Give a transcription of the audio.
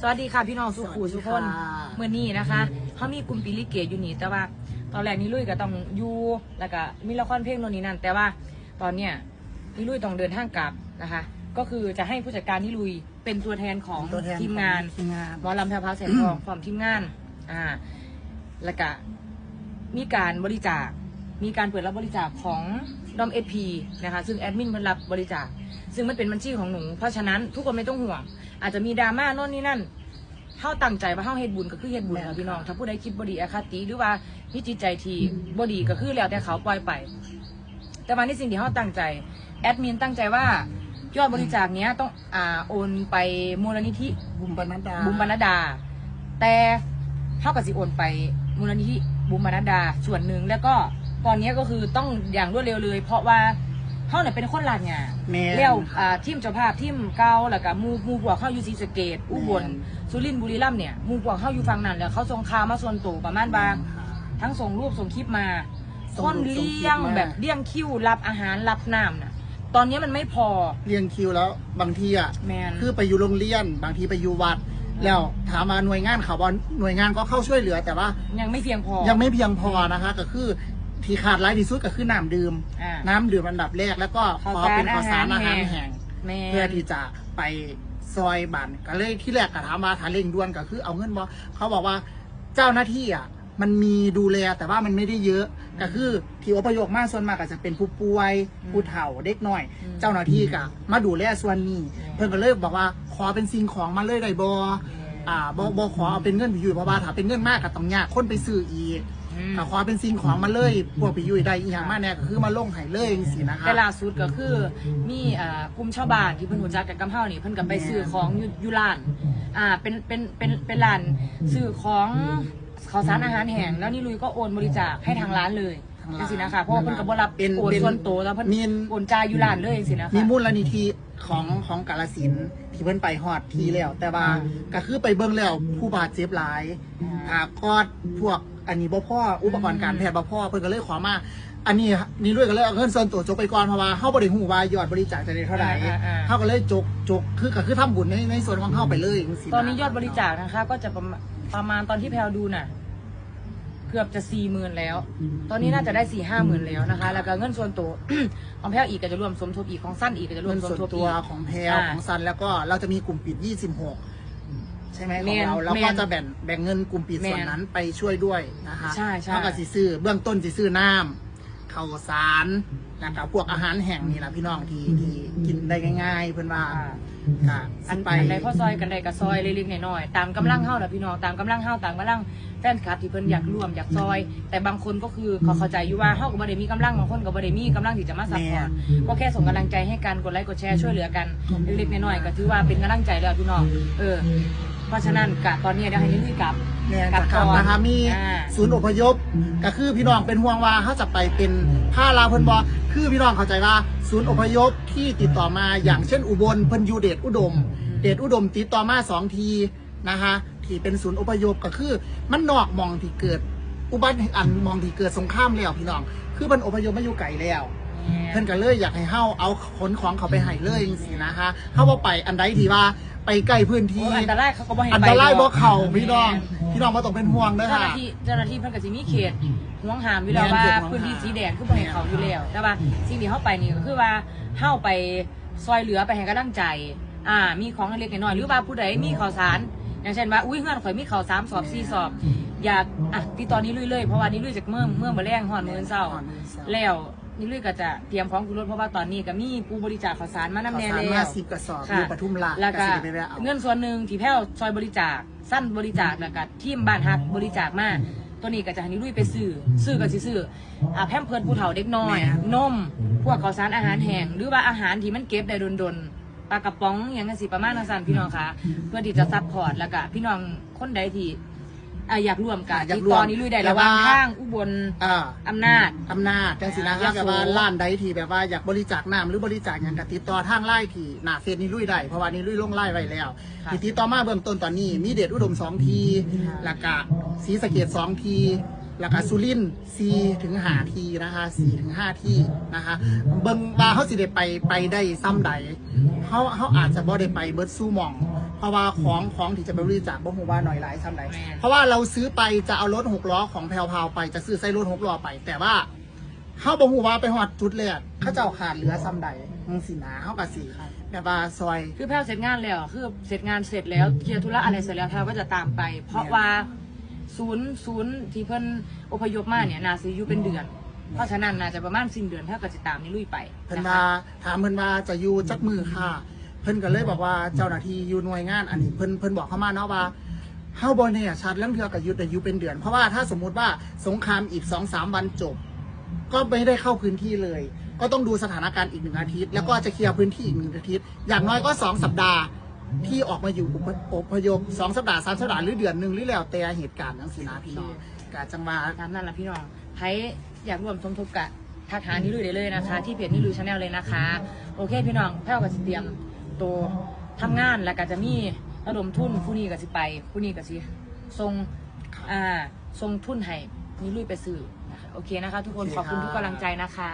สวัสดีค่ะพี่น้องสุขูสวัสดีทุกคนค่ะเมื่อนี้นะคะเขามีกลุ่มปีลิเกอยู่นี่แต่ว่า ตอนแรกนี่ลุยก็ต้องอยู่แล้วก็มีละครเพลงโน่นนี่นั่นแต่ว่าตอนเนี้ยนี่ลุยต้องเดินทางกลับนะคะ ก็คือจะให้ผู้จัดการนี่ลุยเป็นตัวแทนของตัวแทนทีมงานทีมงาน หมอลำแพรวพราวแสงทองพร้อมทีมงานอ่าแล้วก็มีการบริจาค มีการเปิดรับบริจาคของดอมเอพีนะคะ ซึ่งแอดมินมันรับบริจาค ซึ่งมันเป็นบัญชีของหนู เพราะฉะนั้นทุกคนไม่ต้องห่วง อาจจะมีดราม่าโน่นนี่นั่นเท่าตั้งใจว่าเท่าเฮ็ดบุญก็คือเฮ็ดบุญค่ะพี่น้อง ถ้าผู้ใดคิดบดีอาคติหรือว่ามีจิตใจที่บดีก็คือแล้วแต่เขาปล่อยไป แต่ว่าในสิ่งที่เขาตั้งใจ แอดมินตั้งใจว่ายอดบริจาคเนี้ยต้องอ่าโอนไปมูลนิธิบุมบรรณดาบุมบรรณดา แต่เท่ากับสิโอนไปมูลนิธิบุมบรรณดาส่วนหนึ่งแล้วก็ ตอนนี้ก็คือต้องอย่างรวดเร็วเลย เพราะว่าเขาเนี่ยเป็นคนลาดงานแม่นเลี้ยวอ่าทีมเจ้าภาพทีมเก่าแล้วก็หมูหมูพวกเข้าอยู่ศรีสะเกดอุบลแม่นสุรินทร์บุรีรัมย์เนี่ยหมูพวกเข้าอยู่ฝั่งนั้นแล้วเขาส่งข่าวมาส่วนตัวประมาณบาง ทั้งส่งรูปส่งคลิปมาส่คงนรูปส่งคลิปเลี้ยงมา แบบเลี้ยงคิวรับอาหารรับน้ำน่ะ ตอนนี้มันไม่พอเรียงคิวแล้วบางทีอะ แมน คือไปอยู่โรงเรียน บางทีไปอยู่วัด แล้วถามมาหน่วยงานเขาบอลหน่วยงานก็เข้าช่วยเหลือ แต่ว่ายังไม่เพียงพอ ยังไม่เพียงพอนะคะ ก็คือ ที่ขาดรายที่สุดก็คือน้ำดื่ม อ่า น้ำดื่มอันดับแรกแล้วก็ขข้าวอสารเป็นข้าวสารอาอาหาหารรแห้แห้งง แมนเพื่อที่จะไปซอยบันก็เลยที่แรกก็ถามมาถามเร่งด่วนก็คือเอาเงินบอเขาบอกว่าเจ้าหน้าที่อะมันมีดูแลแต่ว่ามันไม่ได้เยอะ ก็คือที่อพยพมากส่วนมากก็จะเป็นผู้ป่วยอืมผู้เฒ่าเด็กน้อย อืม เจ้าหน้าที่ก็มาดูแลส่วนนี้อืมเพิ่นก็เลยบอกว่าขอเป็นสิ่งของมาเลยได้บ่อ่าบ่บ่ขอเอาเป็นเงินพี่ยุ้ยเพราะว่าถ้าเป็นเงินมากก็ต้องยากคนไปซื้ออีกอืม ถ้าขอเป็นสิ่งของมาเลยพวกพี่ยุ้ยได้อีหยังมาแน่ก็คือมาลงให้เลยจังซี่นะคะ แต่ล่าสุดก็คือมีอ่ากลุ่มชาวบ้านที่เพิ่นรู้จักกันกับเฮานี่เพิ่นก็ไปซื้อของอยู่อยู่ร้านอ่าเป็นเป็นเป็นเป็นร้านซื้อของข้าวสารอาหารแห้งแล้วนี่ลุยก็โอนบริจาคให้ทางร้านเลยทางร้านจังซี่นะคะเพราะว่าเพิ่นก็บ่รับเป็นโอนเป็นส่วนตัวแล้วเพิ่นมีน โอนจ่ายอยู่ร้านเลยจังซี่นะคะ มีมูลนิธิของของกาลสินธุ์ที่เพิ่นไปฮอดทีแล้ว แต่ว่าก็คือไปเบิ่งแล้วผู้บาดเจ็บหลายอ่าคลอดพวก อันนี้บ่พ่ออุปกรณ์การแพทย์บ่พ่อเพิ่นก็เลยขอมาอันนี้นี่ด้วยก็เลยเอาเงินส่วนตัวจกไปก่อนเพราะว่าเฮาบ่ได้ฮู้ว่ายอดบริจาคจะได้เท่าไหร่อ่าอ่าเฮาก็เลยจกจกคือก็คือทำบุญในในส่วนของเฮาไปเลยจังซี้ะตอนนี้ยอดบริจาคนะคะ ก็จะประมาณประมาณตอนที่แพลวดูน่ะ เกือบจะสี่หมื่นแล้ว ตอนนี้น่าจะได้สี่ห้าหมื่นแล้วนะคะ แล้วก็เงินส่วนตัว ของแพลวอีกก็จะรวมสมทบอีกของสั้นอีกก็จะรวเงิมนสมส่วนทบตัอีวก ของแพลวอ่า ของซันแล้วก็เราจะมีกลุ่มปิด 26 ใช่ไหมขแม่องนเราแล้วแม่ก็นจะแบ่งแบ่งเงินกลุ่มปิดแม่นส่วนนั้นไปช่วยด้วยนะคะใช่ใช่ เท่ากับสิซื้อเบื้องต้นสิซื้อน้ำข้าวสารนะครับพวกอาหารแห้งนี่แหละพี่น้องที่ที่กินได้ง่าย ๆ เพื่อนว่าอ่าค่ะอัสินไป อันใดพ่อซอยกันใดก็ซอยเล็กๆน้อยๆตามกำลังเฮาน่ะพี่น้องตามกำลังเฮาตามกำลังแฟนคลับที่เพิ่นอยากร่วมอยากซอย แต่บางคนก็คือเขาเข้าใจอยู่ว่าเฮาก็บ่ได้มีกำลังบางคนก็บ่ได้มีกำลังที่จะมาซัพพอร์ตก็แค่ส่งกำลังใจให้กันกดไลค์กดแชร์ช่วยเหลือกันเล็กๆน้อยๆก็ถือว่าเป็นกำลังใจแล้วพี่น้องเออเพ ราะฉะนั้นกะตอนนี้เดี๋ยวให้นิลุยกลับ เนี่ยกลัจะบกลับก่อนนะคะมีอ่า ศูนย์อพยพก็คือพี่น้องเป็นห่วงว่าเขาจะไปเป็นผ้าลาวเพิ่นบอคือพี่น้องเข้าใจว่าศูนย์อพยพที่ติดต่อมาอย่างเช่นอุบลเพิ่นอยู่เดชอุดม เดชอุดมติดต่อมาสองทีนะคะที่เป็นศูนย์อพยพก็คือมันนอกหมองที่เกิด อุบัติเหตุอันหมองที่เกิดสงครามแล้วพี่น้อง คือมันอพยพมาอยู่ไกลแล้ว เพิ่นก็เลยอยากให้เฮาเอาขนของเขาไปให้เลยจังซี่นะคะเฮาบ่ไปอันใดที่ว่าไปใกล้พื้นที่โอ้อันตรายเขาก็บ่ให้อันไปตรายดบ่อกเข่าพี่น้องพี่น้องบ่ต้องเป็นห่วงเด้อเจ้าหค่ะ น้าที่เจ้าหน้าที่เพิ่นก็สิมีเขตห่วงห้ามอยู่แล้วแม่นว่าเขตห่วงห้ามพื้นที่สีแดงคือบ่ให้เขาอยู่แล้วแต่ว่าสิ่งที่เฮาไปนี่ก็คือว่าเฮาไปซอยเหลือไปให้กำลังใจ อ่า มีของเล็กๆน้อยๆหรือว่าผู้ใดมีข่าวสาร อย่างเช่นว่าอุ้ยเฮือนข่อยมีข่าวสามสอบสี่สอบ อยากอะติดต่อนี้ลุยเลยเพราะว่านี้ลุยจากเมื่อเมื่อมื้อแรงฮอดมื้อเช้าฮอดมื้อเช้า แล้ว นี่ลุยก็จะเตรียมของขึ้นรถเพราะว่าตอนนี้ก็มีผู้บริจาคข่าวสารมานำข่าวแน่สารแล้วมา10กระสอบอค่ะยู่ปทุมราชแล้วก็สิได้ไปแวะเอา เงินส่วนหนึ่งที่แพ้วซอยบริจาค สั้นบริจาคแล้วก็ทีมบ้านฮักบริจาคมาตัวนี้ก็จะให้นิลุยไปซื้อซื้อก็สิซื้ออ่าแพมเพิร์ดผู้เฒ่าเด็กน้อยนม พวกข้าวสารอาหารแห้งหรือว่าอาหารที่มันเก็บได้ดนๆปลากระป๋องอย่างนั้นสิประมาณนั้นสั่นพี่น้องคะเพื่อที่จะซัพพอร์ตแล้วก็พี่น้องคนใดที่ อ่าอยากร่วมกันอยากติดร่วต่มอนิลุยได้ระหว่างแต่ว่า ทางอุบลอ่าอำนาจ อำนาจจังสินะยคะโส แบบว่าร้านใดที่แบบว่าอยากบริจาคน้ำหรือบริจาคอย่างกติดต่อทางไล่ที่หน้าเฟซนี่ลุยได้เพราะว่านี่ลุยลงไล่ไว้แล้วค่ะที่ติดต่อมาเบื้องต้นตอนนี้ มีเดชอุดมสองทีค่ะแล้วก็ศรีสะเกดสองทีแล้วก็สุรินทร์สี่ถึงห้าทีนะคะสี่ถึงห้าที่นะคะเบิ่งว่าเขาสิได้ไปไปได้ซ้ำใดเขาเขาอาจจะบ่ได้ไปเบิร์ดสู้หมองเพ ราะว่าของของที่จะไปบริจาคบ่ฮู้ว่าหน่อยหลายซ้ำใดแม่น เพราะว่าเราซื้อไปจะเอารถหกล้อของแพรวพราวไปจะซื้อใส่รถหกล้อไป แต่ว่าเฮาบ่ฮู้ว่าไปฮอดจุดแรกเขาเจ้าขาดเหลือซ้ำใดมึงสินะเฮาก็สิแบบว่าซอย คือแพลวเสร็จงานแล้วคือเสร็จงานเสร็จแล้วเคลียร์ธุระอะไรเสร็จแล้วแพลวก็จะตามไป เพราะว่าศูนย์ศูนย์ที่เพิ่นอพยพมาเนี่ยนาซีอยู่เป็นเดือน เพราะฉะนั้นน่าจะประมาณสิ้นเดือนแพลวก็จะตามนี่ลุยไปเพิ่นนะคะว่าถามเพิ่นว่าจะอยู่จักมือค่ะ เพิ่นก็เลยบอกว่าเจ้าหน้าที่อยู่หน่วยงานอันนี้เพิ่นเพิ่นบอกเข้ามาเนาะว่าเฮาบ่เนี่ยชัดเรื่องเทือกับยุทธอายุเป็นเดือน เพราะว่าถ้าสมมุติว่าสงครามอีกสองสามวันจบ ก็ไม่ได้เข้าพื้นที่เลย ก็ต้องดูสถานการณ์อีกหนึ่งอาทิตย์ แล้วก็จะเคลียร์พื้นที่อีกหนึ่งอาทิตย์ อย่างน้อยก็สองสัปดาห์ที่ออกมาอยู่อุปอพยพสองสัปดาห์สามสัปดาห์หรือเดือนหนึ่งหรือแล้วแต่เหตุการณ์ทั้งสินะพี่น้องกาจังหวะตามนั้นละพี่น้องใครอยากร่วมสมทบกับทักหานี่ลุยได้เลยนะคะ ที่เพจนี่ลุยชาแนลเลยนะคะ โอเคพี่น้องแพลวก็สิเตรียม ตัวทำงานแล้วก็จะมีระดมทุนผู้นี้ก็สิไป ผู้นี้ก็สิส่งอ่าส่งทุนให้นี่ลุยไปซื้อนะคะโอเคนะคะ ทุกคนขอบคุณทุกกำลังใจนะคะ